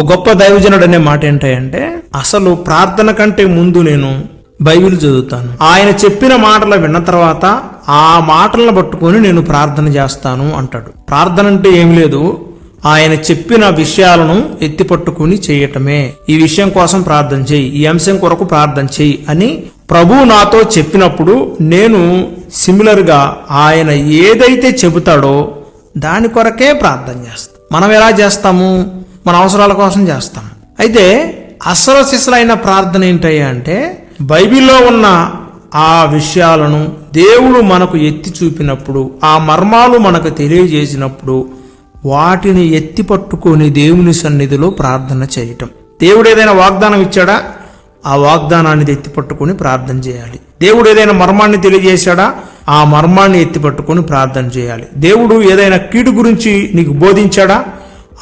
ఒక గొప్ప దైవజనుడు అనే మాట ఏంటంటే అసలు ప్రార్థన కంటే ముందు నేను బైబిల్ చదువుతాను. ఆయన చెప్పిన మాటలు విన్న తర్వాత ఆ మాటలను పట్టుకొని నేను ప్రార్థన చేస్తాను అంటాడు. ప్రార్థన అంటే ఏం లేదు. ఆయన చెప్పిన విషయాలను ఎత్తి పట్టుకుని చేయటమే. ఈ విషయం కోసం ప్రార్థన చేయి. ఈ అంశం కొరకు ప్రార్థన చేయి అని ప్రభు నాతో చెప్పినప్పుడు నేను సిమిలర్గా ఆయన ఏదైతే చెబుతాడో దాని కొరకే ప్రార్థన చేస్తాను మనం ఎలా చేస్తాము? మన అవసరాల కోసం చేస్తాం. అయితే అసలు శిశులైన ప్రార్థన ఏంటయ్యా అంటే బైబిల్లో ఉన్న ఆ విషయాలను దేవుడు మనకు ఎత్తి చూపినప్పుడు ఆ మర్మాలు మనకు తెలియజేసినప్పుడు వాటిని ఎత్తి పట్టుకొని దేవుని సన్నిధిలో ప్రార్థన చేయటం. దేవుడు ఏదైనా వాగ్దానం ఇచ్చాడా? ఆ వాగ్దానాన్ని ఎత్తి పట్టుకొని ప్రార్థన చేయాలి. దేవుడు ఏదైనా మర్మాన్ని తెలియజేశాడా? ఆ మర్మాన్ని ఎత్తి పట్టుకొని ప్రార్థన చేయాలి. దేవుడు ఏదైనా కీడు గురించి నీకు బోధించాడా?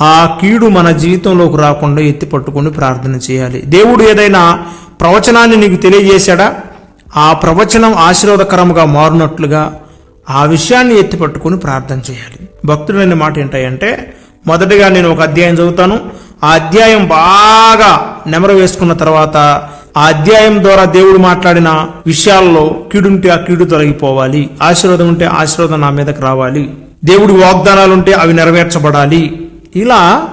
ఆ కీడు మన జీవితంలోకి రాకుండా ఎత్తి పట్టుకొని ప్రార్థన చేయాలి. దేవుడు ఏదైనా ప్రవచనాన్ని నీకు తెలియజేశాడా? ఆ ప్రవచనం ఆశీర్వాదకరంగా మారినట్లుగా ఆ విషయాన్ని ఎత్తి పట్టుకొని ప్రార్థన చేయాలి. భక్తుడైన మాట ఏంటంటే మొదటిగా నేను ఒక అధ్యాయం చదువుతాను. ఆ అధ్యాయం బాగా నెమరు వేసుకున్న తర్వాత ఆ అధ్యాయం ద్వారా దేవుడు మాట్లాడిన విషయాల్లో కీడుంటే ఆ కీడు తొలగిపోవాలి. ఆశీర్వాదం ఉంటే ఆశీర్వాదం నా మీదకి రావాలి. దేవుడి వాగ్దానాలుంటే అవి నెరవేర్చబడాలి. ఇలా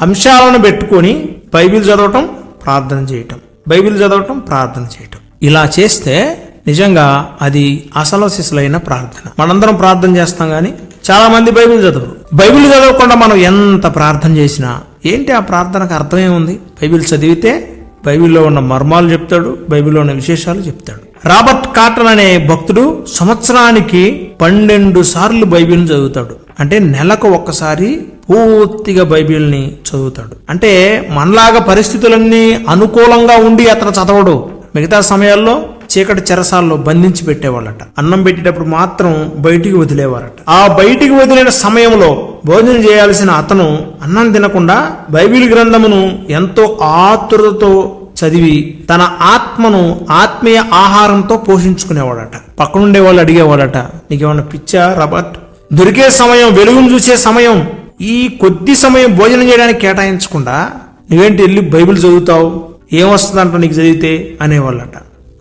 అంశాలను పెట్టుకొని బైబిల్ చదవటం ప్రార్థన చేయటం. బైబిల్ చదవటం ప్రార్థన చేయటం. ఇలా చేస్తే నిజంగా అది అసలసిసలైన ప్రార్థన. మనందరం ప్రార్థన చేస్తాం కానీ చాలా మంది బైబిల్ చదవరు. బైబిల్ చదవకుండా మనం ఎంత ప్రార్థన చేసినా ఏంటి ఆ ప్రార్థనకు అర్థమే ఉంది? బైబిల్ చదివితే బైబిల్లో ఉన్న మర్మాలు చెప్తాడు బైబిల్లో ఉన్న విశేషాలు చెప్తాడు. రాబర్ట్ కాటన్ అనే భక్తుడు సంవత్సరానికి పన్నెండు సార్లు బైబిల్ని చదువుతాడు. అంటే నెలకు ఒక్కసారి పూర్తిగా బైబిల్ని చదువుతాడు. అంటే మనలాగా పరిస్థితులన్నీ అనుకూలంగా ఉండి అతను చదవడు. మిగతా సమయాల్లో చీకటి చెరసాల్లో బంధించి పెట్టేవాళ్ళట. అన్నం పెట్టేటప్పుడు మాత్రం బయటికి వదిలేవారట. ఆ బయటికి వదిలిన సమయంలో భోజనం చేయాల్సిన అతను అన్నం తినకుండా బైబిల్ గ్రంథమును ఎంతో ఆతురతతో చదివి తన ఆత్మను ఆత్మీయ ఆహారంతో పోషించుకునేవాడట. పక్కనుండే వాళ్ళు అడిగేవాడట నీకేమన్నా పిచ్చా రబర్ట్ దొరికే సమయం వెలుగును చూసే సమయం ఈ కొద్ది సమయం భోజనం చేయడానికి కేటాయించకుండా నువ్వేంటి వెళ్ళి బైబిల్ చదువుతావు? ఏమొస్తుందంట నీకు చదివితే? అనేవాళ్ళట.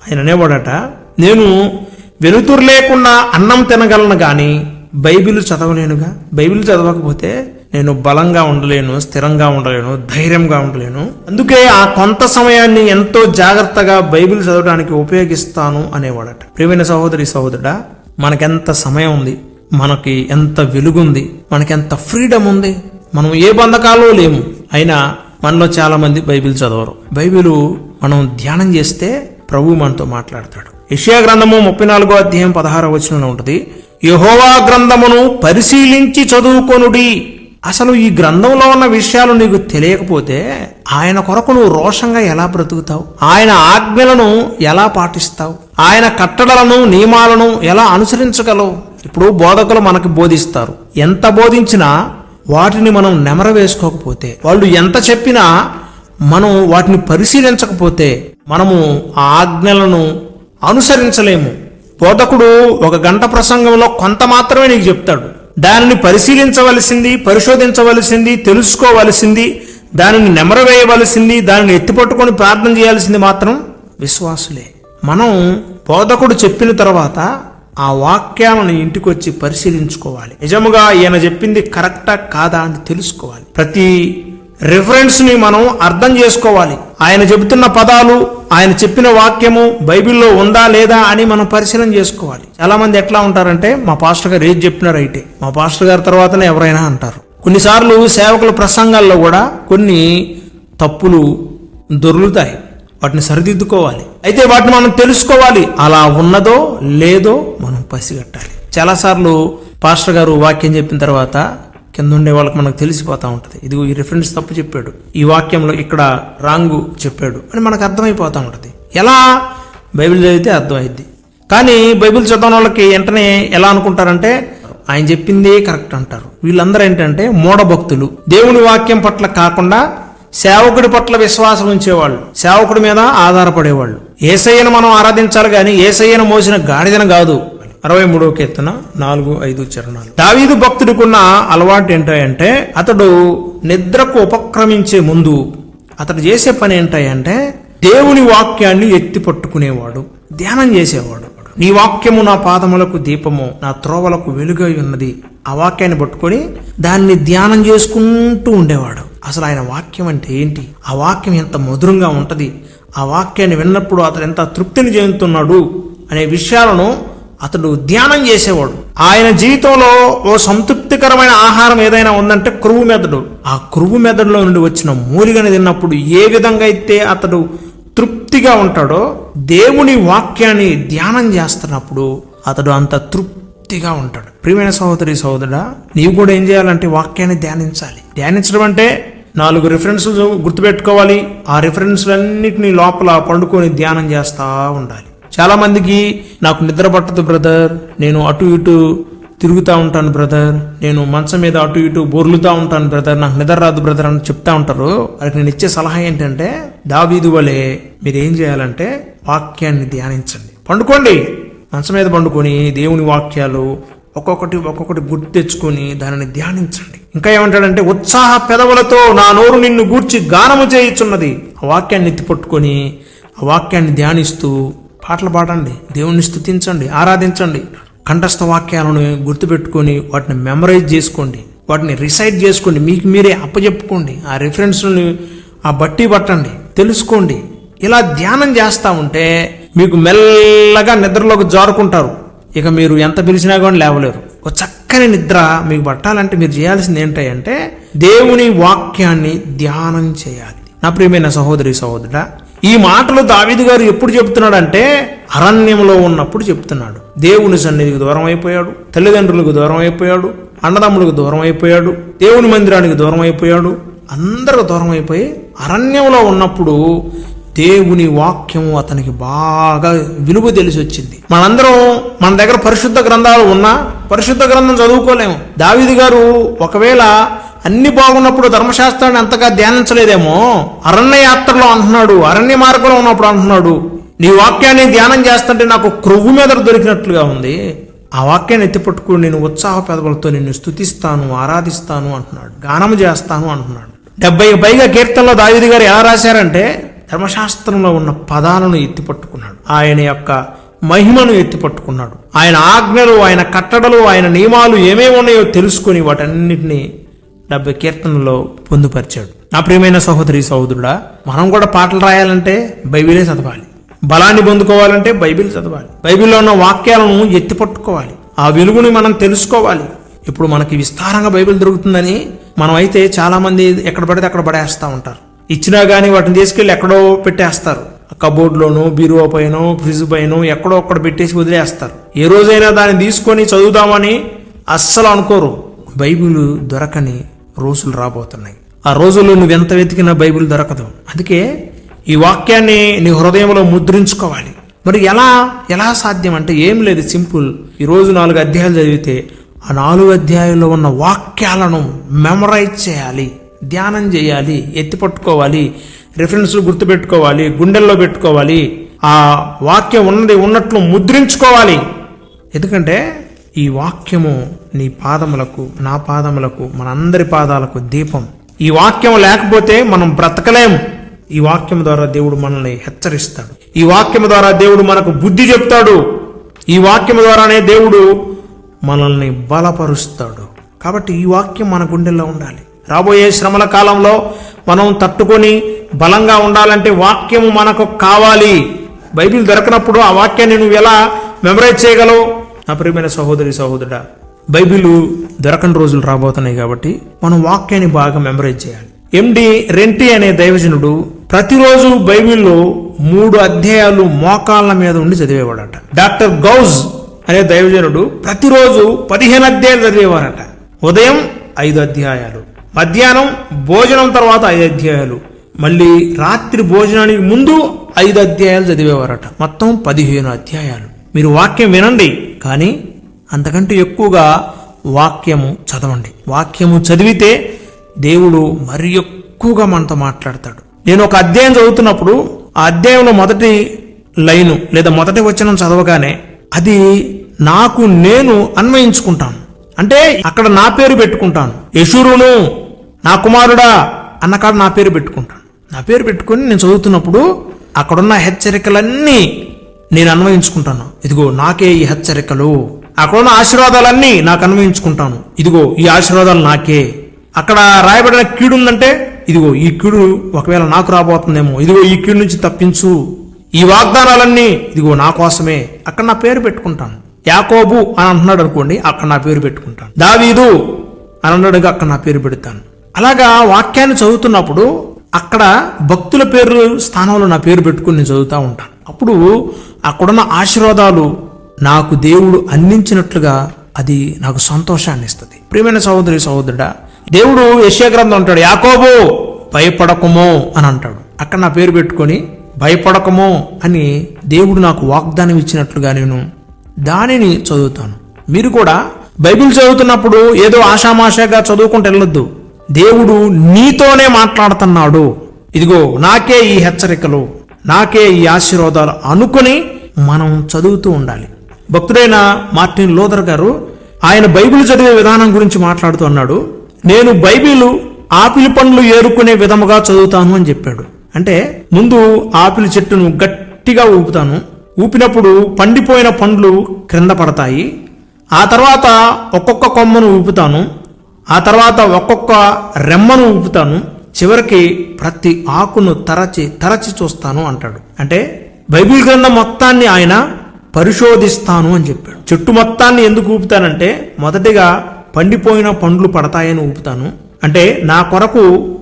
ఆయన అనేవాడట నేను వెలుతురు లేకుండా అన్నం తినగలను కానీ బైబిల్ చదవలేనుగా? బైబిల్ చదవకపోతే నేను బలంగా ఉండలేను స్థిరంగా ఉండలేను ధైర్యంగా ఉండలేను. అందుకే ఆ కొంత సమయాన్ని ఎంతో జాగ్రత్తగా బైబిల్ చదవడానికి ఉపయోగిస్తాను అనేవాడట. ప్రియమైన సహోదరి సహోదరుడా మనకెంత సమయం ఉంది? మనకి ఎంత వెలుగుంది మనకెంత ఫ్రీడమ్ ఉంది మనం ఏ బంధకాల్లో లేము. అయినా మనలో చాలా మంది బైబిల్ చదవరు. బైబిల్ మనం ధ్యానం చేస్తే ప్రభు మనతో మాట్లాడతాడు. యషియా గ్రంథము ముప్పై నాలుగో అధ్యాయం పదహారవ వచనంలో ఉంటుంది యహోవా గ్రంథమును పరిశీలించి చదువుకొనుడి. అసలు ఈ గ్రంథంలో ఉన్న విషయాలు నీకు తెలియకపోతే ఆయన కొరకు నువ్వు రోషంగా ఎలా బ్రతుకుతావు? ఆయన ఆజ్ఞలను ఎలా పాటిస్తావు? ఆయన కట్టడలను నియమాలను ఎలా అనుసరించగలవు? ఇప్పుడు బోధకులు మనకి బోధిస్తారు. ఎంత బోధించినా వాటిని మనం నెమర వేసుకోకపోతే వాళ్ళు ఎంత చెప్పినా మనం వాటిని పరిశీలించకపోతే మనము ఆ ఆజ్ఞలను అనుసరించలేము. బోధకుడు ఒక గంట ప్రసంగంలో కొంత మాత్రమే నీకు చెప్తాడు. దానిని పరిశీలించవలసింది పరిశోధించవలసింది తెలుసుకోవలసింది దానిని నెమరవేయవలసింది దానిని ఎత్తిపట్టుకొని ప్రార్థన చేయాల్సింది మాత్రం విశ్వాసులే. మనం బోధకుడు చెప్పిన తర్వాత ఆ వాక్యాలను ఇంటికొచ్చి పరిశీలించుకోవాలి. నిజముగా ఈయన చెప్పింది కరెక్టా కాదా అని తెలుసుకోవాలి. ప్రతి రిఫరెన్స్ని మనం అర్థం చేసుకోవాలి. ఆయన చెబుతున్న పదాలు ఆయన చెప్పిన వాక్యము బైబిల్లో ఉందా లేదా అని మనం పరిశీలన చేసుకోవాలి. చాలా మంది ఎట్లా ఉంటారంటే మా పాస్టర్ గారు ఏది చెప్పినా రైటే. మా పాస్టర్ గారి తర్వాతనే ఎవరైనా అంటారు. కొన్నిసార్లు సేవకుల ప్రసంగాల్లో కూడా కొన్ని తప్పులు దొరుకుతాయి. వాటిని సరిదిద్దుకోవాలి. అయితే వాటిని మనం తెలుసుకోవాలి. అలా ఉన్నదో లేదో మనం పసిగట్టాలి. చాలాసార్లు పాస్టర్ గారు వాక్యం చెప్పిన తర్వాత కింద ఉండే వాళ్ళకి మనకు తెలిసిపోతా ఉంటుంది. ఇది ఈ రిఫరెన్స్ తప్పు చెప్పాడు. ఈ వాక్యంలో ఇక్కడ రాంగు చెప్పాడు అని మనకు అర్థమైపోతా ఉంటుంది. ఎలా? బైబిల్ చదివితే అర్థమైద్ది. కానీ బైబిల్ చదవని వాళ్ళకి వెంటనే ఎలా అనుకుంటారంటే ఆయన చెప్పిందే కరెక్ట్ అంటారు. వీళ్ళందరూ ఏంటంటే మూఢభక్తులు. దేవుని వాక్యం పట్ల కాకుండా సేవకుడి పట్ల విశ్వాసం ఉంచేవాళ్ళు. సేవకుడి మీద ఆధారపడేవాళ్ళు. ఏసయ్యను మనం ఆరాధించాలి కానీ ఏసయ్యను మోసిన గాడిదన కాదు అరవై మూడవ కీర్తన నాలుగు ఐదు చరణాలు. దావీదు భక్తుడికున్న అలవాటు ఏంటంటే అతడు నిద్రకు ఉపక్రమించే ముందు అతడు చేసే పని ఏంటంటే దేవుని వాక్యాన్ని ఎత్తి పట్టుకునేవాడు. ధ్యానం చేసేవాడు. నీ వాక్యము నా పాదములకు దీపము నా త్రోవలకు వెలుగై ఉన్నది. ఆ వాక్యాన్ని పట్టుకొని దాన్ని ధ్యానం చేసుకుంటూ ఉండేవాడు. అసలు ఆయన వాక్యం అంటే ఏంటి? ఆ వాక్యం ఎంత మధురంగా ఉంటుంది? ఆ వాక్యాన్ని విన్నప్పుడు అతడు ఎంత తృప్తిని చెందుతున్నాడు అనే విషయాలను అతడు ధ్యానం చేసేవాడు. ఆయన జీవితంలో ఓ సంతృప్తికరమైన ఆహారం ఏదైనా ఉందంటే క్రువు మెదడు. ఆ క్రువు మెదడులో నుండి వచ్చిన మూలిగని తిన్నప్పుడు ఏ విధంగా అయితే అతడు తృప్తిగా ఉంటాడో దేవుని వాక్యాన్ని ధ్యానం చేస్తున్నప్పుడు అతడు అంత తృప్తిగా ఉంటాడు. ప్రియమైన సహోదరి సహోదరుడా నీవు కూడా ఏం చేయాలంటే వాక్యాన్ని ధ్యానించాలి. ధ్యానించడం అంటే నాలుగు రిఫరెన్సులు గుర్తుపెట్టుకోవాలి. ఆ రిఫరెన్స్లన్నిటినీ లోపల పండుకొని ధ్యానం చేస్తూ ఉండాలి. చాలా మందికి నాకు నిద్ర పట్టదు బ్రదర్ నేను అటు ఇటు తిరుగుతూ ఉంటాను బ్రదర్ నేను మంచం మీద అటు ఇటు బొర్లుతూ ఉంటాను బ్రదర్ నాకు నిద్ర రాదు బ్రదర్ అని చెప్తా ఉంటారు. వాళ్ళకి నేను ఇచ్చే సలహా ఏంటంటే దావీదు వలె మీరు ఏం చేయాలంటే వాక్యాన్ని ధ్యానించండి. పండుకోండి. మంచం మీద పండుకొని దేవుని వాక్యాలు ఒక్కొక్కటి ఒక్కొక్కటి గుర్తు తెచ్చుకొని దానిని ధ్యానించండి. ఇంకా ఏమంటాడంటే ఉత్సాహ పెదవులతో నా నోరు నిన్ను గూర్చి గానము చేయుచున్నది. ఆ వాక్యాన్ని ఎత్తిపట్టుకొని ఆ వాక్యాన్ని ధ్యానిస్తూ పాటలు పాడండి. దేవుణ్ణి స్థుతించండి ఆరాధించండి. కంఠస్థ వాక్యాలను గుర్తుపెట్టుకొని వాటిని మెమరైజ్ చేసుకోండి. వాటిని రిసైడ్ చేసుకోండి. మీకు మీరే అప్పచెప్పుకోండి ఆ రిఫరెన్స్ని ఆ బట్టి పట్టండి. తెలుసుకోండి. ఇలా ధ్యానం చేస్తా ఉంటే మీకు మెల్లగా నిద్రలోకి జారుకుంటారు. ఇక మీరు ఎంత పిలిచినా కానీ లేవలేరు. ఒక చక్కని నిద్ర మీకు పట్టాలంటే మీరు చేయాల్సింది ఏంటంటే దేవుని వాక్యాన్ని ధ్యానం చేయాలి. నా ప్రియమైన సహోదరి సహోదరుడా ఈ మాటలు దావిదు గారు ఎప్పుడు చెప్తున్నాడంటే అరణ్యంలో ఉన్నప్పుడు చెప్తున్నాడు. దేవుని సన్నిధికి దూరం అయిపోయాడు తల్లిదండ్రులకు దూరం అయిపోయాడు అన్నదమ్ములకు దూరం అయిపోయాడు దేవుని మందిరానికి దూరం అయిపోయాడు అందరికి దూరం అయిపోయి అరణ్యంలో ఉన్నప్పుడు దేవుని వాక్యము అతనికి బాగా విలువ తెలిసి వచ్చింది. మనందరం మన దగ్గర పరిశుద్ధ గ్రంథాలు ఉన్నా పరిశుద్ధ గ్రంథం చదువుకోలేము. దావిది గారు ఒకవేళ అన్ని బాగున్నప్పుడు ధర్మశాస్త్రాన్ని అంతగా ధ్యానించలేదేమో అరణ్య యాత్రలో అంటున్నాడు అరణ్య మార్గంలో ఉన్నప్పుడు అంటున్నాడు నీ వాక్యాన్ని ధ్యానం చేస్తుంటే నాకు క్రొవ్వు మీద దొరికినట్లుగా ఉంది. ఆ వాక్యాన్ని ఎత్తిపట్టుకుని నేను ఉత్సాహ పెదవులతో నిన్ను స్తుతిస్తాను ఆరాధిస్తాను అంటున్నాడు. గానం చేస్తాను అంటున్నాడు. డెబ్బై పైగా కీర్తనలో దావిది గారు ఎలా రాశారంటే ధర్మశాస్త్రంలో ఉన్న పదాలను ఎత్తిపట్టుకున్నాడు. ఆయన యొక్క మహిమను ఎత్తిపట్టుకున్నాడు. ఆయన ఆజ్ఞలు ఆయన కట్టడలు ఆయన నియమాలు ఏమేమి ఉన్నాయో తెలుసుకొని వాటన్నిటిని డెబ్బై కీర్తనలో పొందుపరిచాడు. నా ప్రియమైన సహోదరి సహోదరుడా మనం కూడా పాటలు రాయాలంటే బైబిలే చదవాలి. బలాన్ని పొందుకోవాలంటే బైబిల్ చదవాలి. బైబిల్లో ఉన్న వాక్యాలను ఎత్తి పట్టుకోవాలి. ఆ వెలుగుని మనం తెలుసుకోవాలి. ఇప్పుడు మనకి విస్తారంగా బైబిల్ దొరుకుతుందని మనం అయితే చాలా మంది ఎక్కడ పడితే అక్కడ పడేస్తూ ఉంటారు. ఇచ్చినా కానీ వాటిని తీసుకెళ్ళి ఎక్కడో పెట్టేస్తారు. కబోర్డ్లోనో బీరువా పైన ఫ్రిడ్జ్ పైన ఎక్కడో ఒక్కడ పెట్టేసి వదిలేస్తారు. ఏ రోజైనా దాన్ని తీసుకొని చదువుదామని అస్సలు అనుకోరు. బైబిల్ దొరకని రోజులు రాబోతున్నాయి. ఆ రోజుల్లో నువ్వు ఎంత వెతికినా బైబిల్ దొరకదు. అందుకే ఈ వాక్యాన్ని నీ హృదయంలో ముద్రించుకోవాలి. మరి ఎలా ఎలా సాధ్యం అంటే ఏం లేదు సింపుల్. ఈ రోజు నాలుగు అధ్యాయాలు చదివితే ఆ నాలుగు అధ్యాయాల్లో ఉన్న వాక్యాలను మెమరైజ్ చేయాలి ధ్యానం చేయాలి ఎత్తి పట్టుకోవాలి రిఫరెన్స్లు గుర్తుపెట్టుకోవాలి గుండెల్లో పెట్టుకోవాలి ఆ వాక్యం ఉన్నది ఉన్నట్లు ముద్రించుకోవాలి. ఎందుకంటే ఈ వాక్యము నీ పాదములకు నా పాదములకు మనందరి పాదాలకు దీపం. ఈ వాక్యం లేకపోతే మనం బ్రతకలేము. ఈ వాక్యం ద్వారా దేవుడు మనల్ని హెచ్చరిస్తాడు. ఈ వాక్యం ద్వారా దేవుడు మనకు బుద్ధి చెప్తాడు. ఈ వాక్యం ద్వారానే దేవుడు మనల్ని బలపరుస్తాడు. కాబట్టి ఈ వాక్యం మన గుండెల్లో ఉండాలి. రాబోయే శ్రమల కాలంలో మనం తట్టుకొని బలంగా ఉండాలంటే వాక్యము మనకు కావాలి. బైబిల్ దొరకనప్పుడు ఆ వాక్యాన్ని నువ్వు ఎలా మెమరైజ్ చేయగలవు? నా ప్రియమైన సహోదరి సహోదరుడా బైబిల్ దొరకని రోజులు రాబోతున్నాయి కాబట్టి మనం వాక్యాన్ని బాగా మెమరైజ్ చేయాలి. ఎండి రెంటి అనే దైవజనుడు ప్రతిరోజు బైబిల్లో మూడు అధ్యాయాలు మోకాళ్ళ మీద ఉండి చదివేవాడట. డాక్టర్ గౌజ్ అనే దైవజనుడు ప్రతిరోజు పదిహేను అధ్యాయాలు చదివేవారట. ఉదయం ఐదు అధ్యాయాలు మధ్యాహ్నం భోజనం తర్వాత ఐదు అధ్యాయాలు మళ్ళీ రాత్రి భోజనానికి ముందు ఐదు అధ్యాయాలు చదివేవారట. మొత్తం పదిహేను అధ్యాయాలు. మీరు వాక్యం వినండి కానీ అంతకంటే ఎక్కువగా వాక్యము చదవండి. వాక్యము చదివితే దేవుడు మరి ఎక్కువగా మనతో మాట్లాడతాడు. నేను ఒక అధ్యాయం చదువుతున్నప్పుడు ఆ అధ్యాయంలో మొదటి లైను లేదా మొదటి వచనం చదవగానే అది నాకు నేను అన్వయించుకుంటాను. అంటే అక్కడ నా పేరు పెట్టుకుంటాను. యశురును నా కుమారుడా అన్నకాడ నా పేరు పెట్టుకుంటాను. నా పేరు పెట్టుకొని నేను చదువుతున్నప్పుడు అక్కడున్న హెచ్చరికలన్నీ నేను అన్వయించుకుంటాను. ఇదిగో నాకే ఈ హెచ్చరికలు. అక్కడున్న ఆశీర్వాదాలన్నీ నాకు అన్వయించుకుంటాను. ఇదిగో ఈ ఆశీర్వాదాలు నాకే. అక్కడ రాయబడిన కీడు ఉందంటే ఇదిగో ఈ కీడు ఒకవేళ నాకు రాబోతుందేమో. ఇదిగో ఈ కీడు నుంచి తప్పించు. ఈ వాగ్దానాలన్నీ ఇదిగో నా కోసమే. అక్కడ నా పేరు పెట్టుకుంటాను. యాకోబు అని అంటున్నాడు అనుకోండి అక్కడ నా పేరు పెట్టుకుంటాను. దావీదు అని అన్నాడుగా అక్కడ నా పేరు పెడతాను. అలాగా వాక్యాన్ని చదువుతున్నప్పుడు అక్కడ భక్తుల పేరు స్థానంలో నా పేరు పెట్టుకుని నేను చదువుతూ ఉంటాను. అప్పుడు అక్కడున్న ఆశీర్వాదాలు నాకు దేవుడు అందించినట్లుగా అది నాకు సంతోషాన్ని ఇస్తుంది. ప్రియమైన సహోదరి సహోదరుడా దేవుడు యశ్యగ్రంథం అంటాడు యాకోబు భయపడకమో అని అంటాడు. అక్కడ నా పేరు పెట్టుకొని భయపడకమో అని దేవుడు నాకు వాగ్దానం ఇచ్చినట్లుగా నేను దానిని చదువుతాను. మీరు కూడా బైబిల్ చదువుతున్నప్పుడు ఏదో ఆషామాషాగా చదువుకుంటూ వెళ్ళొద్దు. దేవుడు నీతోనే మాట్లాడుతున్నాడు. ఇదిగో నాకే ఈ హెచ్చరికలు నాకే ఈ ఆశీర్వాదాలు అనుకుని మనం చదువుతూ ఉండాలి. భక్తుడైన మార్టిన్ లోదర్ గారు ఆయన బైబిల్ చదివే విధానం గురించి మాట్లాడుతూ అన్నాడు. నేను బైబిల్ ఆపిల్ పండ్లు ఏరుకునే విధముగా చదువుతాను అని చెప్పాడు. అంటే ముందు ఆపిల్ చెట్టును గట్టిగా ఊపుతాను. ఊపినప్పుడు పండిపోయిన పండ్లు క్రింద పడతాయి. ఆ తర్వాత ఒక్కొక్క కొమ్మను ఊపుతాను. ఆ తర్వాత ఒక్కొక్క రెమ్మను ఊపుతాను. చివరికి ప్రతి ఆకును తరచి తరచి చూస్తాను అంటాడు. అంటే బైబిల్ గ్రంథం మొత్తాన్ని ఆయన పరిశోధిస్తాను అని చెప్పాడు. చెట్టు మొత్తాన్ని ఎందుకు ఊపుతానంటే మొదటిగా పండిపోయిన పండ్లు పడతాయని ఊపుతాను. అంటే నా కొరకు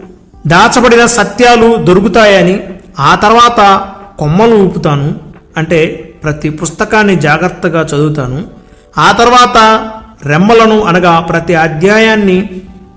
దాచబడిన సత్యాలు దొరుకుతాయని ఆ తర్వాత కొమ్మలు ఊపుతాను. అంటే ప్రతి పుస్తకాన్ని జాగ్రత్తగా చదువుతాను. ఆ తర్వాత రెమ్మలను అనగా ప్రతి అధ్యాయాన్ని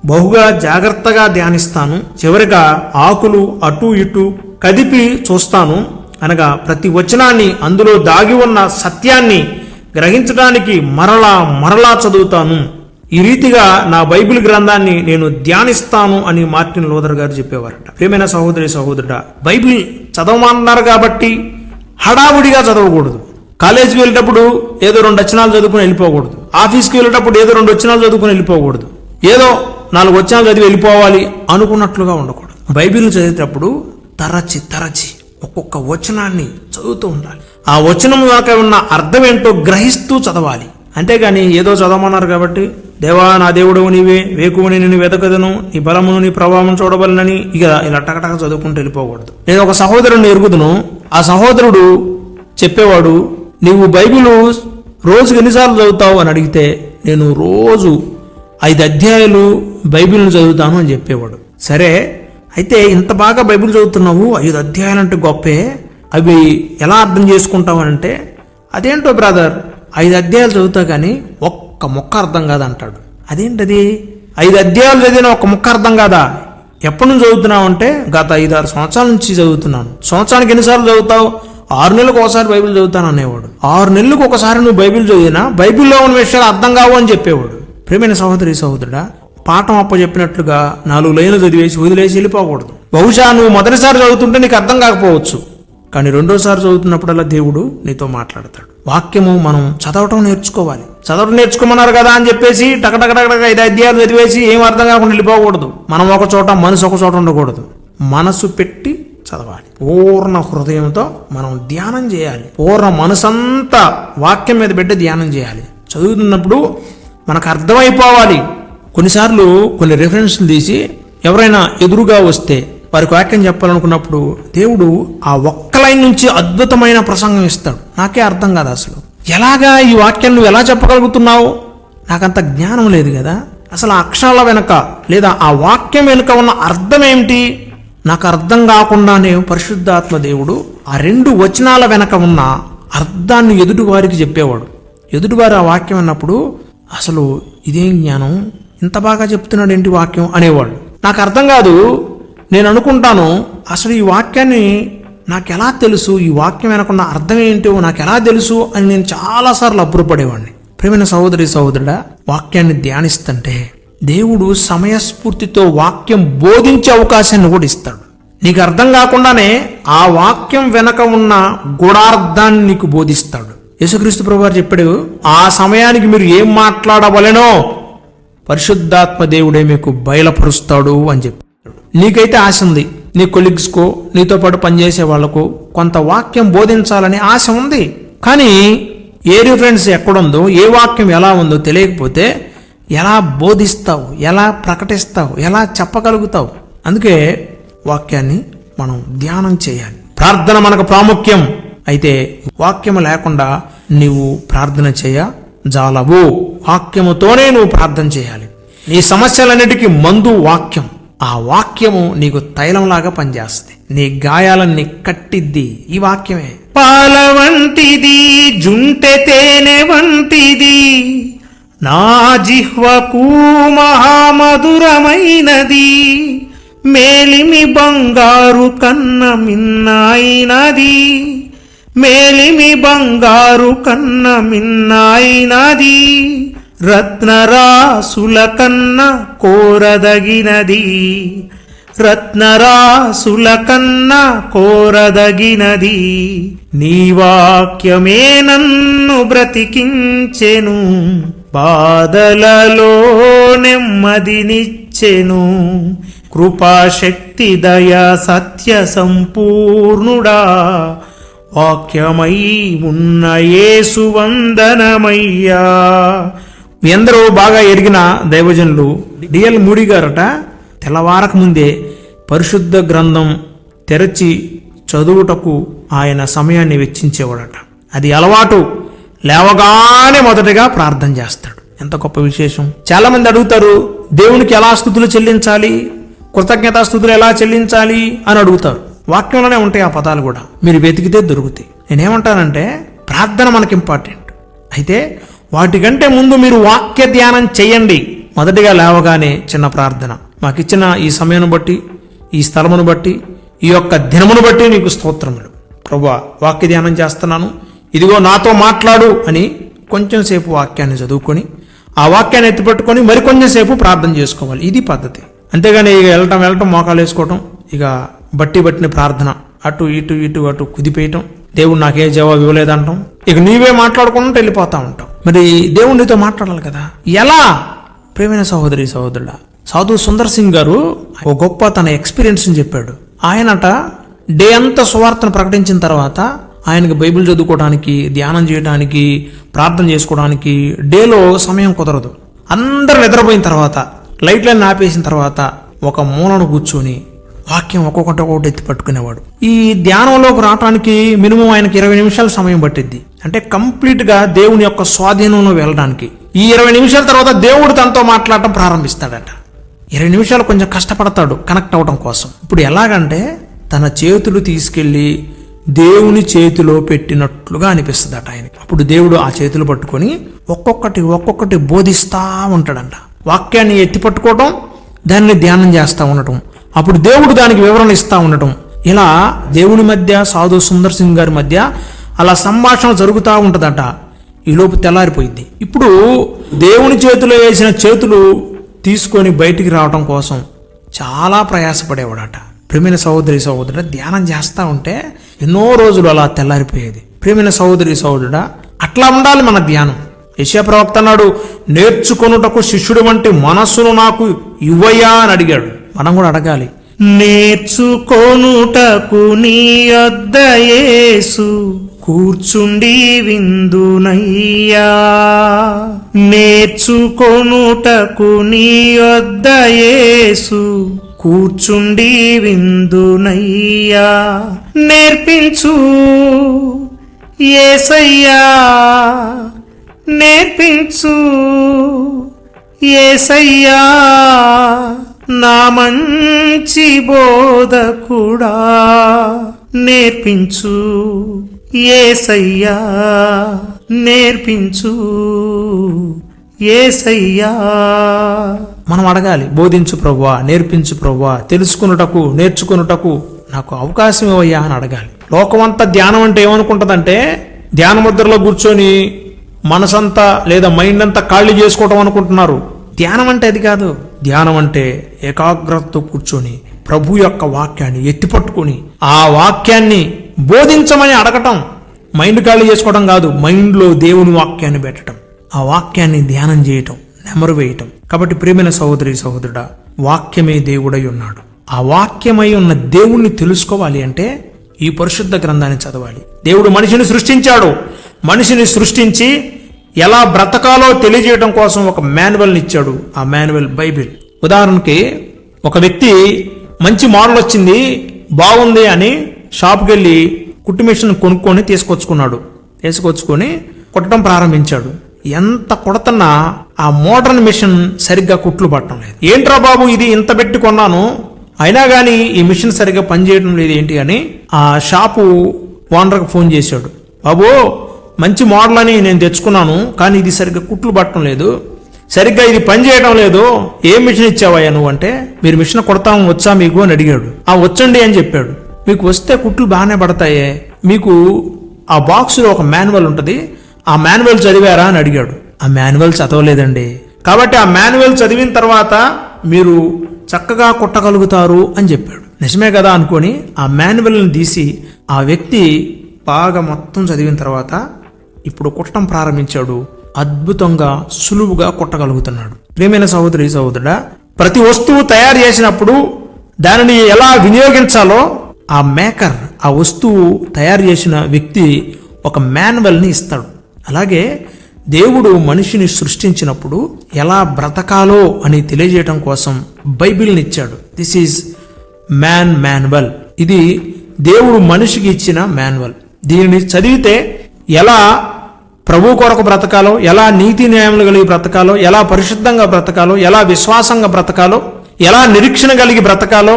బహుగా జాగ్రత్తగా ధ్యానిస్తాను. చివరిగా ఆకులు అటు ఇటు కదిపి చూస్తాను. అనగా ప్రతి వచనాన్ని అందులో దాగి ఉన్న సత్యాన్ని గ్రహించడానికి మరలా మరలా చదువుతాను. ఈ రీతిగా నా బైబిల్ గ్రంథాన్ని నేను ధ్యానిస్తాను అని మార్టిన్ లోదర్ గారు చెప్పేవారట. ప్రేమైన సహోదరి సహోదరుడా బైబిల్ చదవమన్నారు కాబట్టి హడావుడిగా చదవకూడదు. కాలేజీకి వెళ్ళేటప్పుడు ఏదో రెండు వచనాలు చదువుకుని వెళ్ళిపోకూడదు. ఆఫీస్కి వెళ్ళేటప్పుడు ఏదో రెండు వచనాలు చదువుకుని వెళ్ళిపోకూడదు. ఏదో నాలుగు వచనాలు చదివి వెళ్ళిపోవాలి అనుకున్నట్లుగా ఉండకూడదు. బైబిల్ చదివేటప్పుడు తరచి తరచి ఒక్కొక్క వచనాన్ని చదువుతూ ఉండాలి. ఆ వచనం యొక్క ఉన్న అర్థం ఏంటో గ్రహిస్తూ చదవాలి. అంతేగాని ఏదో చదవమన్నారు కాబట్టి దేవా నా దేవుడవు నీవే వేకువని నేను వెతకదను నీ బలమును నీ ప్రభావం చూడవలనని ఇక ఇలా టకటక చదువుకుంటూ వెళ్ళిపోకూడదు. నేను ఒక సహోదరుని ఎరుగుదును. ఆ సహోదరుడు చెప్పేవాడు నీవు బైబిల్ రోజుకి ఎన్నిసార్లు చదువుతావు? అని అడిగితే నేను రోజు ఐదు అధ్యాయులు బైబిల్ను చదువుతాను అని చెప్పేవాడు. సరే అయితే ఇంత బాగా బైబిల్ చదువుతున్నావు? ఐదు అధ్యాయాలంటే గొప్పే. అవి ఎలా అర్థం చేసుకుంటావు? అంటే అదేంటో బ్రదర్ ఐదు అధ్యాయాలు చదువుతా కానీ ఒక్క ముక్క అర్థం కాదంటాడు. అదేంటది? ఐదు అధ్యాయాలు చదివిన ఒక ముక్క అర్థం కాదా? ఎప్పటి నుంచి చదువుతున్నావు అంటే గత ఐదు ఆరు సంవత్సరాల నుంచి చదువుతున్నాను. సంవత్సరానికి ఎన్నిసార్లు చదువుతావు? ఆరు నెలలకు ఒకసారి బైబిల్ చదువుతాను అనేవాడు. ఆరు నెలలకు ఒకసారి నువ్వు బైబిల్ చదివినా బైబిల్లో ఉన్న విషయాలు అర్థం కావు అని చెప్పేవాడు. ప్రేమైన సహోదరి సహోదరుడా పాఠం అప్పచెప్పినట్లుగా నాలుగు లైన్లు చదివేసి వదిలేసి వెళ్ళిపోకూడదు. బహుశా నువ్వు మొదటిసారి చదువుతుంటే నీకు అర్థం కాకపోవచ్చు. కానీ రెండోసారి చదువుతున్నప్పుడల్లా దేవుడు నీతో మాట్లాడతాడు. వాక్యము మనం చదవటం నేర్చుకోవాలి. చదవడం నేర్చుకోమన్నారు కదా అని చెప్పేసి టకటకటక ఐదు అధ్యాయాలు చదివేసి ఏం అర్థం కాకుండా వెళ్ళిపోకూడదు. మనం ఒక చోట మనసు ఒక చోట ఉండకూడదు. మనసు పెట్టి చదవాలి. పూర్ణ హృదయంతో మనం ధ్యానం చేయాలి. పూర్ణ మనసంతా వాక్యం మీద పెట్టి ధ్యానం చేయాలి. చదువుతున్నప్పుడు మనకు అర్థమైపోవాలి. కొన్నిసార్లు కొన్ని రిఫరెన్స్లు తీసి ఎవరైనా ఎదురుగా వస్తే వారికి వాక్యం చెప్పాలనుకున్నప్పుడు దేవుడు ఆ ఒక్క లైన్ నుంచి అద్భుతమైన ప్రసంగం ఇస్తాడు. నాకే అర్థం కాదు అసలు. ఎలాగా ఈ వాక్యం నువ్వు ఎలా చెప్పగలుగుతున్నావు? నాకంత జ్ఞానం లేదు కదా. అసలు ఆ అక్షరాల వెనక లేదా ఆ వాక్యం వెనుక ఉన్న అర్థం ఏమిటి? నాకు అర్థం కాకుండానే పరిశుద్ధాత్మ దేవుడు. ఆ రెండు వచనాల వెనక ఉన్న అర్థాన్ని ఎదుటివారికి చెప్పేవాడు. ఎదుటివారు ఆ వాక్యం అన్నప్పుడు అసలు ఇదేం జ్ఞానం? ఇంత బాగా చెప్తున్నాడు ఏంటి వాక్యం అనేవాడు. నాకు అర్థం కాదు. నేను అనుకుంటాను అసలు ఈ వాక్యాన్ని నాకు ఎలా తెలుసు? ఈ వాక్యం వెనకున్న అర్థం ఏంటో నాకు ఎలా తెలుసు? అని నేను చాలాసార్లు అబ్బురపడేవాడిని ప్రేమైన సహోదరి సహోదరుడా వాక్యాన్ని ధ్యానిస్తుంటే దేవుడు సమయస్ఫూర్తితో వాక్యం బోధించే అవకాశాన్ని కూడా ఇస్తాడు. నీకు అర్థం కాకుండానే ఆ వాక్యం వెనక ఉన్న గుడార్థాన్ని నీకు బోధిస్తాడు. యేసుక్రీస్తు ప్రభువారు చెప్పాడు ఆ సమయానికి మీరు ఏం మాట్లాడవలెనో పరిశుద్ధాత్మ దేవుడే మీకు బయలుపరుస్తాడు అని చెప్పాడు. నీకైతే ఆశ ఉంది. నీ కొలీగ్స్కో నీతో పాటు పనిచేసే వాళ్ళకు కొంత వాక్యం బోధించాలని ఆశ ఉంది. కానీ ఏ రిఫరెన్స్ ఎక్కడుందో ఏ వాక్యం ఎలా ఉందో తెలియకపోతే ఎలా బోధిస్తావు ఎలా ప్రకటిస్తావు ఎలా చెప్పగలుగుతావు అందుకే వాక్యాన్ని మనం ధ్యానం చేయాలి. ప్రార్థన మనకు ప్రాముఖ్యం. అయితే వాక్యము లేకుండా నీవు ప్రార్థన చేయ జాలవు. వాక్యముతోనే నువ్వు ప్రార్థన చేయాలి. నీ సమస్యలన్నిటికీ మందు వాక్యం. ఆ వాక్యము నీకు తైలంలాగా పనిచేస్తుంది. నీ గాయాలన్నీ కట్టిద్ది. ఈ వాక్యమే. పాల వంటిది జుంటె తేనె వంటిది నా జిహ్వకు మహామధురమైనది మేలిమి బంగారు కన్న మిన్నాయినది మేలిమి బంగారు కన్న మిన్నాయినది రత్నరాసుల కన్న కోరదగినది. రత్నరాసుల కన్న కోరదగినది. నీ వాక్యమే నన్ను బ్రతికించెను. బాధలలో నెమ్మదినిచ్చెను కృపాశక్తి దయ సత్య సంపూర్ణుడా. వాక్యమై ఉన్న యేసు వందనమయ్యా. మీ అందరూ బాగా ఎరిగిన దైవజనులు డిఎల్ మూడి గారట తెల్లవారక ముందే పరిశుద్ధ గ్రంథం తెరచి చదువుటకు ఆయన సమయాన్ని వెచ్చించేవాడట. అది అలవాటు. లేవగానే మొదటగా ప్రార్థన చేస్తాడు. ఎంత గొప్ప విశేషం. చాలా మంది అడుగుతారు దేవునికి ఎలా స్థుతులు చెల్లించాలి? కృతజ్ఞతాస్థుతులు ఎలా చెల్లించాలి? అని అడుగుతారు. వాక్యంలోనే ఉంటాయి ఆ పదాలు కూడా. మీరు వెతికితే దొరుకుతాయి. నేనేమంటానంటే ప్రార్థన మనకి ఇంపార్టెంట్ అయితే వాటికంటే ముందు మీరు వాక్య ధ్యానం చేయండి. మొదటిగా లేవగానే చిన్న ప్రార్థన. మాకిచ్చిన ఈ సమయాన్ని బట్టి ఈ స్థలమును బట్టి ఈ యొక్క దినమును బట్టి నీకు స్తోత్రములు. ప్రభా వాక్య ధ్యానం చేస్తున్నాను. ఇదిగో నాతో మాట్లాడు అని కొంచెం సేపు వాక్యాన్ని చదువుకొని ఆ వాక్యాన్ని ఎత్తిపెట్టుకొని మరికొంచెం సేపు ప్రార్థన చేసుకోవాలి. ఇది పద్ధతి. అంతేగాని ఇక వెళ్ళటం వెళ్ళటం మోకాలు వేసుకోవటం ఇక బట్టి బట్టిన ప్రార్థన. అటు ఇటు ఇటు అటు కుదిపేయటం. దేవుడు నాకే జవాబు ఇవ్వలేదంటాం. ఇక నీవే మాట్లాడుకుంటూ వెళ్ళిపోతా ఉంటాం. మరి దేవుడు మాట్లాడాలి కదా. ఎలా? ప్రేమైన సహోదరి సహోదరుడ సాధు సుందర్ సింగ్ గారు ఒక గొప్ప తన ఎక్స్పీరియన్స్ చెప్పాడు. ఆయనట డే అంతా సువార్తను ప్రకటించిన తర్వాత ఆయనకి బైబిల్ చదువుకోవడానికి ధ్యానం చేయడానికి ప్రార్థన చేసుకోవడానికి డేలో సమయం కుదరదు. అందరు నిద్రపోయిన తర్వాత లైట్లను ఆపేసిన తర్వాత ఒక మూలను కూర్చొని వాక్యం ఒక్కొక్కటి ఒక్కొక్కటి ఎత్తి పట్టుకునేవాడు. ఈ ధ్యానంలోకి రావడానికి మినిమం ఆయనకి ఇరవై నిమిషాలు సమయం పట్టిద్ది. అంటే కంప్లీట్గా దేవుని యొక్క స్వాధీనంలో వెళ్ళడానికి. ఈ ఇరవై నిమిషాల తర్వాత దేవుడు తనతో మాట్లాడటం ప్రారంభిస్తాడట. ఇరవై నిమిషాలు కొంచెం కష్టపడతాడు కనెక్ట్ అవ్వడం కోసం. ఇప్పుడు ఎలాగంటే తన చేతులు తీసుకెళ్ళి దేవుని చేతిలో పెట్టినట్లుగా అనిపిస్తుందట ఆయనకి. అప్పుడు దేవుడు ఆ చేతులు పట్టుకొని ఒక్కొక్కటి ఒక్కొక్కటి బోధిస్తూ ఉంటాడంట. వాక్యాన్ని ఎత్తి పట్టుకోవటం దాన్ని ధ్యానం చేస్తూ ఉండటం. అప్పుడు దేవుడు దానికి వివరణ ఇస్తూ ఉండటం. ఇలా దేవుని మధ్య సాధు సుందర్ సింగ్ గారి మధ్య అలా సంభాషణ జరుగుతూ ఉంటుందట. ఈలోపు తెల్లారిపోయింది. ఇప్పుడు దేవుని చేతిలో వేసిన చేతులు తీసుకొని బయటికి రావడం కోసం చాలా ప్రయాసపడేవాడట. ప్రేమిన సహోదరి సహోదరుడు ధ్యానం చేస్తూ ఉంటే ఎన్నో రోజులు అలా తెల్లారిపోయేది. ప్రేమిన సహోదరి సహోదరుడా అట్లా ఉండాలి మన ధ్యానం. యశా ప్రవక్త నాడు నేర్చుకొనుటకు శిష్యుడు వంటి మనస్సును నాకు ఇవ్వయ్యా అని అడిగాడు. మనం కూడా అడగాలి. నేర్చుకొనుటకు నీ అద్దయేసు కూర్చుండి విందునయ్యా. నేర్చుకొనుటకు నీ యొద్ద యేసు కూర్చుండి విందునయ్యా. నేర్పించు ఏసయ్యా. నేర్పించు ఏసయ్యా. నా మంచి బోధకుడా నేర్పించు. ఏసయ్యా నేర్పించు. ఏసయ్యా. మనం అడగాలి బోధించు ప్రవ్వా నేర్పించు ప్రవ్వా తెలుసుకున్నటకు నేర్చుకున్నటకు నాకు అవకాశం ఇవ్వయ్యా అని అడగాలి. లోకమంతా ధ్యానం అంటే ఏమనుకుంటదంటే ధ్యాన ముద్రలో కూర్చొని మనసంతా లేదా మైండ్ అంతా ఖాళీ చేసుకోవటం అనుకుంటున్నారు. ధ్యానం అంటే అది కాదు. ధ్యానం అంటే ఏకాగ్రతతో కూర్చొని ప్రభు యొక్క వాక్యాన్ని ఎత్తిపట్టుకుని ఆ వాక్యాన్ని బోధించమని అడగటం మైండ్ ఖాళీ చేసుకోవడం కాదు మైండ్లో దేవుని వాక్యాన్ని పెట్టడం ఆ వాక్యాన్ని ధ్యానం చేయటం నెమరు వేయటం కాబట్టి ప్రేమైన సహోదరి సహోదరుడా వాక్యమే దేవుడై ఉన్నాడు. ఆ వాక్యమై ఉన్న దేవుణ్ణి తెలుసుకోవాలి అంటే ఈ పరిశుద్ధ గ్రంథాన్ని చదవాలి. దేవుడు మనిషిని సృష్టించాడు. మనిషిని సృష్టించి ఎలా బ్రతకాలో తెలియజేయడం కోసం ఒక మాన్యువల్ని ఇచ్చాడు ఆ మాన్యువల్ బైబిల్. ఉదాహరణకి ఒక వ్యక్తి మంచి మోడల్ వచ్చింది బాగుంది అని షాప్కి వెళ్ళి కుట్టు మిషన్ కొనుక్కొని తీసుకొచ్చుకున్నాడు. తీసుకొచ్చుకొని కుట్టడం ప్రారంభించాడు. ఎంత కొడతన్నా ఆ మోడర్న్ మిషన్ సరిగ్గా కుట్లు పట్టడం లేదు. ఏంట్రా బాబు ఇది ఇంత పెట్టి కొన్నాను? అయినా కానీ ఈ మిషన్ సరిగ్గా పనిచేయడం లేదు ఏంటి? అని ఆ షాపు ఓనర్కి ఫోన్ చేశాడు. బాబు మంచి మోడల్ అని నేను తెచ్చుకున్నాను కానీ ఇది సరిగ్గా కుట్లు పట్టడం లేదు. సరిగ్గా ఇది పని చేయడం లేదు. ఏ మిషన్ ఇచ్చావయ్యా నువ్వు అంటే మీరు మిషన్ కొడతాం వచ్చా మీకు అని అడిగాడు. ఆ వచ్చండి అని చెప్పాడు. మీకు వస్తే కుట్లు బాగానే పడతాయే. మీకు ఆ బాక్స్లో ఒక మాన్యువల్ ఉంటుంది. ఆ మాన్యువల్ చదివారా అని అడిగాడు. ఆ మాన్యువల్ చదవలేదండి. కాబట్టి ఆ మాన్యువల్ చదివిన తర్వాత మీరు చక్కగా కుట్టగలుగుతారు అని చెప్పాడు. నిజమే కదా అనుకొని ఆ మాన్యువల్ని తీసి ఆ వ్యక్తి బాగా మొత్తం చదివిన తర్వాత ఇప్పుడు కుట్టడం ప్రారంభించాడు. అద్భుతంగా సులువుగా కుట్టగలుగుతున్నాడు. ప్రియమైన సహోదరి సహోదరుడా ప్రతి వస్తువు తయారు చేసినప్పుడు దానిని ఎలా వినియోగించాలో ఆ మేకర్ ఆ వస్తువు తయారు చేసిన వ్యక్తి ఒక మాన్యువల్ని ఇస్తాడు. అలాగే దేవుడు మనిషిని సృష్టించినప్పుడు ఎలా బ్రతకాలో అని తెలియజేయటం కోసం బైబిల్ని ఇచ్చాడు. దిస్ ఈజ్ మ్యాన్ మాన్యువల్ ఇది దేవుడు మనిషికి ఇచ్చిన మాన్యువల్ దీనిని చదివితే ఎలా ప్రభు కొరకు బ్రతకాలో ఎలా నీతి న్యాయములు కలిగి బ్రతకాలో ఎలా పరిశుద్ధంగా బ్రతకాలో ఎలా విశ్వాసంగా బ్రతకాలో ఎలా నిరీక్షణ కలిగి బ్రతకాలో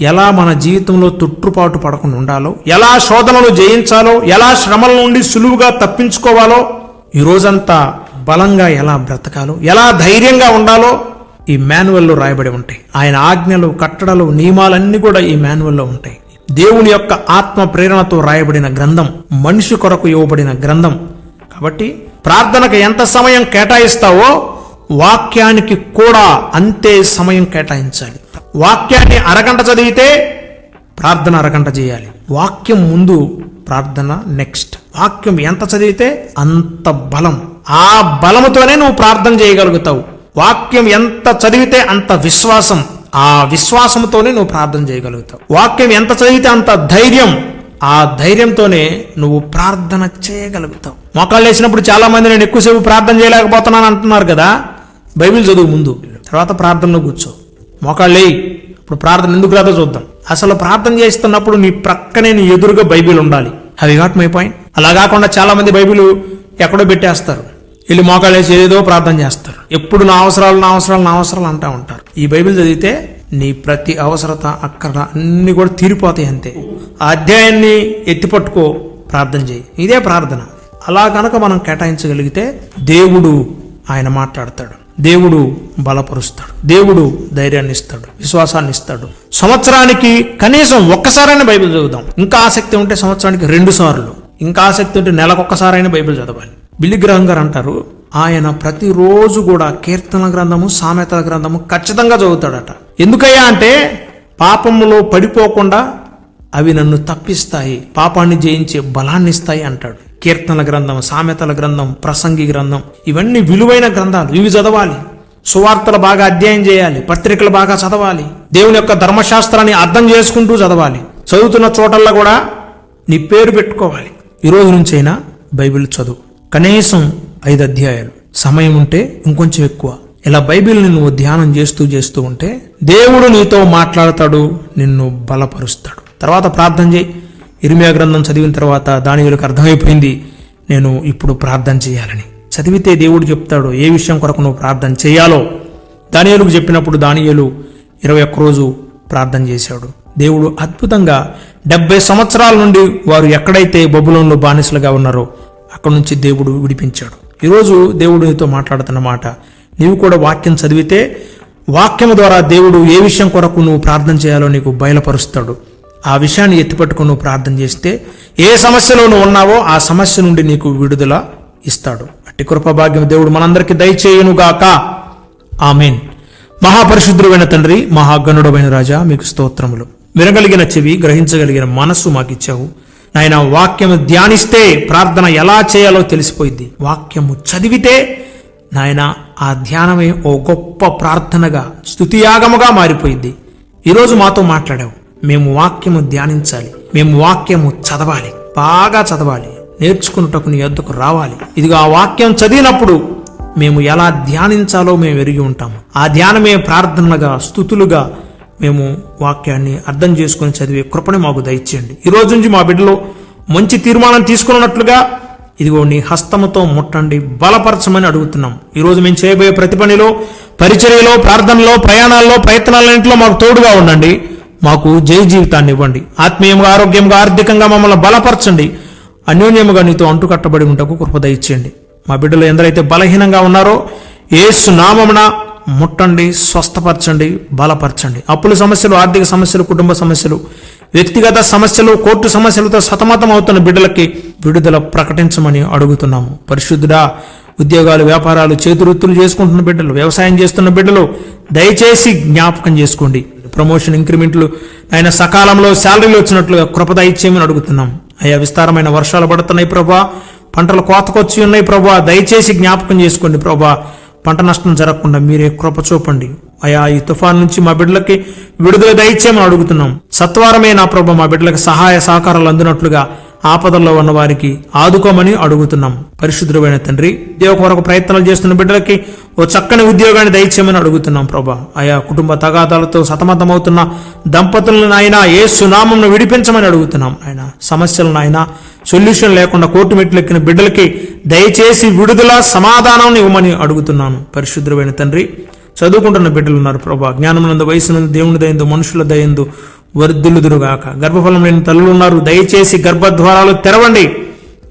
ఎలా మన జీవితంలో తుట్టుపాటు పడకుండా ఉండాలో ఎలా శోధనలు జయించాలో ఎలా శ్రమల నుండి సులువుగా తప్పించుకోవాలో ఈ రోజంతా బలంగా ఎలా బ్రతకాలో ఎలా ధైర్యంగా ఉండాలో ఈ మాన్యువల్లో రాయబడి ఉంటాయి. ఆయన ఆజ్ఞలు కట్టడలు నియమాలన్నీ కూడా ఈ మాన్యువల్లో ఉంటాయి. దేవుని యొక్క ఆత్మ ప్రేరణతో రాయబడిన గ్రంథం మనిషి కొరకు ఇవ్వబడిన గ్రంథం కాబట్టి ప్రార్థనకు ఎంత సమయం కేటాయిస్తావో వాక్యానికి కూడా అంతే సమయం కేటాయించాలి. వాక్యాన్ని అరగంట చదివితే ప్రార్థన అరగంట చేయాలి. వాక్యం ముందు ప్రార్థన నెక్స్ట్. వాక్యం ఎంత చదివితే అంత బలం. ఆ బలముతోనే నువ్వు ప్రార్థన చేయగలుగుతావు. వాక్యం ఎంత చదివితే అంత విశ్వాసం. ఆ విశ్వాసంతోనే నువ్వు ప్రార్థన చేయగలుగుతావు. వాక్యం ఎంత చదివితే అంత ధైర్యం. ఆ ధైర్యంతోనే నువ్వు ప్రార్థన చేయగలుగుతావు. మోకాళ్ళు వేసినప్పుడు చాలా మంది నేను ఎక్కువసేపు ప్రార్థన చేయలేకపోతున్నాను అంటున్నారు కదా. బైబిల్ చదువు ముందు. తర్వాత ప్రార్థనలో కూర్చో. మోకాళ్ళేయి ఇప్పుడు ప్రార్థన ఎందుకు రాదో చూద్దాం. అసలు ప్రార్థన చేస్తున్నప్పుడు నీ ప్రక్కనే నీ ఎదురుగా బైబిల్ ఉండాలి. అవి కాట్ మై పాయింట్ అలా కాకుండా చాలా మంది బైబిల్ ఎక్కడో పెట్టేస్తారు. వెళ్ళి మోకాళ్ళు వేసి ఏదో ప్రార్థన చేస్తారు. ఎప్పుడు నా అవసరాలు నా అవసరాలు నా అవసరాలు అంటా ఉంటారు. ఈ బైబిల్ చదివితే నీ ప్రతి అవసరత అక్కడ అన్ని కూడా తీరిపోతాయి అంతే. ఆ అధ్యాయాన్ని ఎత్తిపట్టుకో ప్రార్థన చేయి. ఇదే ప్రార్థన. అలా కనుక మనం కేటాయించగలిగితే దేవుడు ఆయన మాట్లాడతాడు. దేవుడు బలపరుస్తాడు. దేవుడు ధైర్యాన్ని ఇస్తాడు. విశ్వాసాన్ని ఇస్తాడు. సంవత్సరానికి కనీసం ఒక్కసారైనా బైబిల్ చదువుదాం. ఇంకా ఆసక్తి ఉంటే సంవత్సరానికి రెండు సార్లు. ఇంకా ఆసక్తి ఉంటే నెలకొక్కసారైనా బైబిల్ చదవాలి. బిల్లిగ్రహం గారు అంటారు ఆయన ప్రతిరోజు కూడా కీర్తన గ్రంథము సామెతల గ్రంథము ఖచ్చితంగా చదువుతాడట. ఎందుకయ్యా అంటే పాపములో పడిపోకుండా అవి నన్ను తప్పిస్తాయి పాపాన్ని జయించే బలాన్ని ఇస్తాయి అంటాడు. కీర్తన గ్రంథం సామెతల గ్రంథం ప్రసంగి గ్రంథం ఇవన్నీ విలువైన గ్రంథాలు. ఇవి చదవాలి. సువార్తలు బాగా అధ్యయనం చేయాలి పత్రికలు బాగా చదవాలి దేవుని యొక్క ధర్మశాస్త్రాన్ని అర్థం చేసుకుంటూ చదవాలి. చదువుతున్న చోటల్లో కూడా నీ పేరు పెట్టుకోవాలి. ఈ రోజు నుంచైనా బైబిల్ చదువు. కనీసం ఐదు అధ్యాయాలు. సమయం ఉంటే ఇంకొంచెం ఎక్కువ. ఇలా బైబిల్ని నువ్వు ధ్యానం చేస్తూ చేస్తూ ఉంటే దేవుడు నీతో మాట్లాడతాడు నిన్ను బలపరుస్తాడు. తర్వాత ప్రార్థన చేయి. ఇరిమియా గ్రంథం చదివిన తర్వాత దానియులకు అర్థమైపోయింది నేను ఇప్పుడు ప్రార్థన చేయాలని. చదివితే దేవుడు చెప్తాడు ఏ విషయం కొరకు నువ్వు ప్రార్థన చేయాలో? దానియలకు చెప్పినప్పుడు దానియలు ఇరవై ఒక్క రోజు ప్రార్థన చేశాడు. దేవుడు అద్భుతంగా డెబ్బై సంవత్సరాల నుండి వారు ఎక్కడైతే బొబులంలో బానిసలుగా ఉన్నారో అక్కడి నుంచి దేవుడు విడిపించాడు. ఈరోజు దేవుడు నీతో మాట్లాడుతున్నమాట నీవు కూడా వాక్యం చదివితే వాక్యం ద్వారా దేవుడు ఏ విషయం కొరకు నువ్వు ప్రార్థన చేయాలో నీకు బయలుపరుస్తాడు. ఆ విషయాన్ని ఎత్తిపట్టుకుని నువ్వు ప్రార్థన చేస్తే ఏ సమస్యలో నువ్వు ఉన్నావో ఆ సమస్య నుండి నీకు విడుదల ఇస్తాడు. అట్టి కృపభాగ్యం దేవుడు మనందరికీ దయచేయునుగాక. ఆమెన్. మహాపరిశుద్ధుడైన తండ్రి మహాగణుడమైన రాజా మీకు స్తోత్రములు. వినగలిగిన చెవి గ్రహించగలిగిన మనస్సు మాకిచ్చావు. నాయన వాక్యము ధ్యానిస్తే ప్రార్థన ఎలా చేయాలో తెలిసిపోయింది వాక్యము చదివితే నాయన ఆ ధ్యానమే ఓ గొప్ప ప్రార్థనగా స్తుతియాగముగా మారిపోయింది ఈరోజు మాతో మాట్లాడావు. మేము వాక్యము ధ్యానించాలి. మేము వాక్యము చదవాలి. బాగా చదవాలి. నేర్చుకున్నటకు నీ యొద్దకు రావాలి. ఇదిగో ఆ వాక్యం చదివినప్పుడు మేము ఎలా ధ్యానించాలో మేము ఎరిగి ఉంటాము. ఆ ధ్యానమే ప్రార్థనలుగా స్థుతులుగా మేము వాక్యాన్ని అర్థం చేసుకుని చదివే కృపని మాకు దయచేయండి. ఈ రోజు నుంచి మా బిడ్డలో మంచి తీర్మానం తీసుకున్నట్లుగా ఇదిగో నీ హస్తముతో ముట్టండి బలపరచమని అడుగుతున్నాం. ఈరోజు మేము చేయబోయే ప్రతి పనిలో పరిచర్యలో ప్రార్థనలో ప్రయాణాల్లో ప్రయత్నాలన్నింటిలో మాకు తోడుగా ఉండండి. మాకు జై జీవితాన్ని ఇవ్వండి. ఆత్మీయంగా ఆరోగ్యంగా ఆర్థికంగా మమ్మల్ని బలపరచండి. అన్యోన్యముగా నీతో అంటుకట్టబడి ఉంటకు కృపద ఇచ్చేయండి మా బిడ్డలు ఎందరైతే బలహీనంగా ఉన్నారో ఏసు నామమున ముట్టండి స్వస్థపరచండి బలపరచండి. అప్పుల సమస్యలు ఆర్థిక సమస్యలు కుటుంబ సమస్యలు వ్యక్తిగత సమస్యలు కోర్టు సమస్యలతో సతమతం అవుతున్న బిడ్డలకి విడుదల ప్రకటించమని అడుగుతున్నాము. పరిశుద్ధుడా ఉద్యోగాలు వ్యాపారాలు చేతివృత్తులు చేసుకుంటున్న బిడ్డలు వ్యవసాయం చేస్తున్న బిడ్డలు దయచేసి జ్ఞాపకం చేసుకోండి. ప్రమోషన్ ఇంక్రిమెంట్లు ఆయన సకాలంలో శాలరీలు వచ్చినట్లుగా కృపద ఇచ్చేయమని అడుగుతున్నాం. అయ్యా విస్తారమైన వర్షాలు పడుతున్నాయి ప్రభా. పంటలు కోతకొచ్చి ఉన్నాయి ప్రభా. దయచేసి జ్ఞాపకం చేసుకోండి ప్రభా. పంట నష్టం జరగకుండా మీరే కృప చూపండి. అయా ఈ తుఫాన్ నుంచి మా బిడ్డలకి విడుదల దయచేయమని అడుగుతున్నాం. సత్వరమే నా ప్రభ మా బిడ్డలకు సహాయ సహకారాలు అందినట్లుగా ఆపదల్లో ఉన్న వారికి ఆదుకోమని అడుగుతున్నాం. పరిశుద్ధుడైన తండ్రి ఉద్యోగ కొరకు ప్రయత్నాలు చేస్తున్న బిడ్డలకి ఓ చక్కని ఉద్యోగాన్ని దయచేయమని అడుగుతున్నాం ప్రభా. ఆయా కుటుంబ తగాదాలతో సతమతమవుతున్న దంపతులను ఆయన ఏ సునామంను విడిపించమని అడుగుతున్నాం. ఆయన సమస్యలను ఆయన సొల్యూషన్ లేకుండా కోర్టు మెట్లెక్కిన బిడ్డలకి దయచేసి విడుదల సమాధానం ఇవ్వమని అడుగుతున్నాను. పరిశుద్ధమైన తండ్రి చదువుకుంటున్న బిడ్డలు ఉన్నారు ప్రభా. జ్ఞానమునందు వయసునందు దేవుని దయందు మనుషుల దయందు వర్ధిల్లుదురుగాక. గర్భఫలం లేని తల్లులు ఉన్నారు. దయచేసి గర్భద్వారాలు తెరవండి.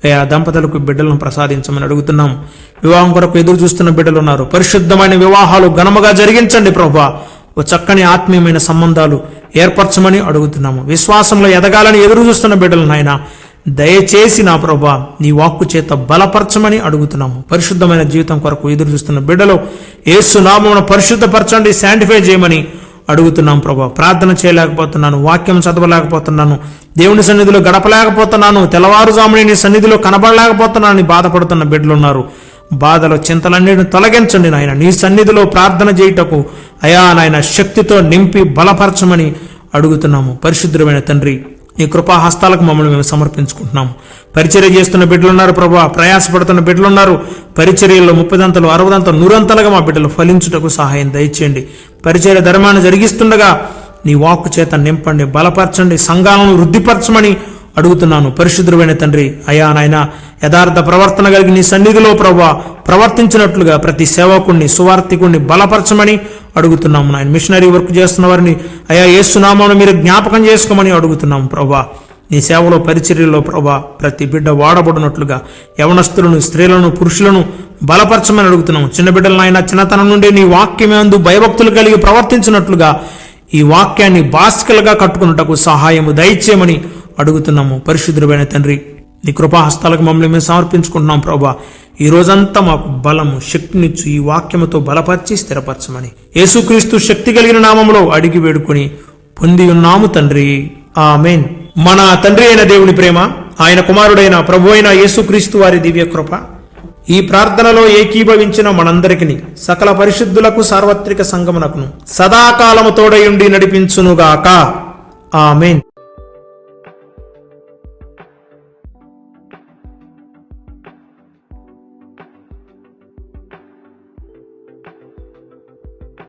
అయా దంపతులకు బిడ్డలను ప్రసాదించమని అడుగుతున్నాం. వివాహం కొరకు ఎదురు చూస్తున్న బిడ్డలు ఉన్నారు. పరిశుద్ధమైన వివాహాలు ఘనముగా జరిగించండి ప్రభా. ఓ చక్కని ఆత్మీయమైన సంబంధాలు ఏర్పరచమని అడుగుతున్నాము. విశ్వాసంలో ఎదగాలని ఎదురు చూస్తున్న బిడ్డలు నాయన దయచేసి నా ప్రభా నీ వాక్కు చేత బలపరచమని అడుగుతున్నాము. పరిశుద్ధమైన జీవితం కొరకు ఎదురు చూస్తున్న బిడ్డలో ఏసు పరిశుద్ధపరచండి శాంటిఫై చేయమని అడుగుతున్నాం ప్రభా. ప్రార్థన చేయలేకపోతున్నాను వాక్యం చదవలేకపోతున్నాను దేవుని సన్నిధిలో గడపలేకపోతున్నాను తెల్లవారుజాముని నీ సన్నిధిలో కనబడలేకపోతున్నాను అని బాధపడుతున్న బిడ్డలు ఉన్నారు బాధలో చింతలన్నిటిని తొలగించండి నాయన. నీ సన్నిధిలో ప్రార్థన చేయుటకు అయా నాయన శక్తితో నింపి బలపరచమని అడుగుతున్నాము. పరిశుద్ధమైన తండ్రి నీ కృపాహస్తాలకు మమ్మల్ని మేము సమర్పించుకుంటున్నాము పరిచర్య చేస్తున్న బిడ్డలున్నారు ప్రభా ప్రయాసపడుతున్న బిడ్డలున్నారు. పరిచర్యల్లో ముప్పదంతలు అరవదంతలు నూరంతలుగా మా బిడ్డలు ఫలించుటకు సహాయం దయచేయండి. పరిచర్య ధర్మాన్ని జరిగిస్తుండగా నీ వాక్కు చేత నింపండి బలపరచండి సంఘాలను వృద్ధిపరచమని అడుగుతున్నాను. పరిశుద్ధుడైన తండ్రి అయా నాయన యథార్థ ప్రవర్తన కలిగి నీ సన్నిధిలో ప్రభా ప్రవర్తించినట్లుగా ప్రతి సేవకుణ్ణి సువార్థికుణ్ణి బలపరచమని అడుగుతున్నాము నాయన. మిషనరీ వర్క్ చేస్తున్న వారిని అయా ఏసునామాను మీరు జ్ఞాపకం చేసుకోమని అడుగుతున్నాము ప్రభా నీ సేవలో పరిచర్యలో ప్రభా ప్రతి బిడ్డ వాడబడినట్లుగా యవనస్తులను స్త్రీలను పురుషులను బలపరచమని అడుగుతున్నాము. చిన్న బిడ్డలను చిన్నతనం నుండి నీ వాక్యమేందు భయభక్తులు కలిగి ప్రవర్తించినట్లుగా ఈ వాక్యాన్ని బాస్కలుగా కట్టుకున్నటకు సహాయము దయచేయమని అడుగుతున్నాము. పరిశుద్ధుడైన తండ్రి నీ కృపాహస్తాలకు మమ్మల్ని మేము సమర్పించుకుంటున్నాం ప్రభా. ఈ రోజంతా మాకు బలము శక్తినిచ్చు ఈ వాక్యముతో బలపరిచి స్థిరపరచమని. యేసుక్రీస్తు శక్తి కలిగిన నామంలో అడిగి వేడుకొని పొంది ఉన్నాము తండ్రి. ఆమెన్. మన తండ్రి అయిన దేవుని ప్రేమ ఆయన కుమారుడైన ప్రభు అయిన యేసుక్రీస్తు వారి దివ్య కృప ఈ ప్రార్థనలో ఏకీభవించిన మనందరికిని సకల పరిశుద్ధులకు సార్వత్రిక సంగమునకును సదాకాలము తోడయుండి నడిపించునుగాక. ఆమెన్.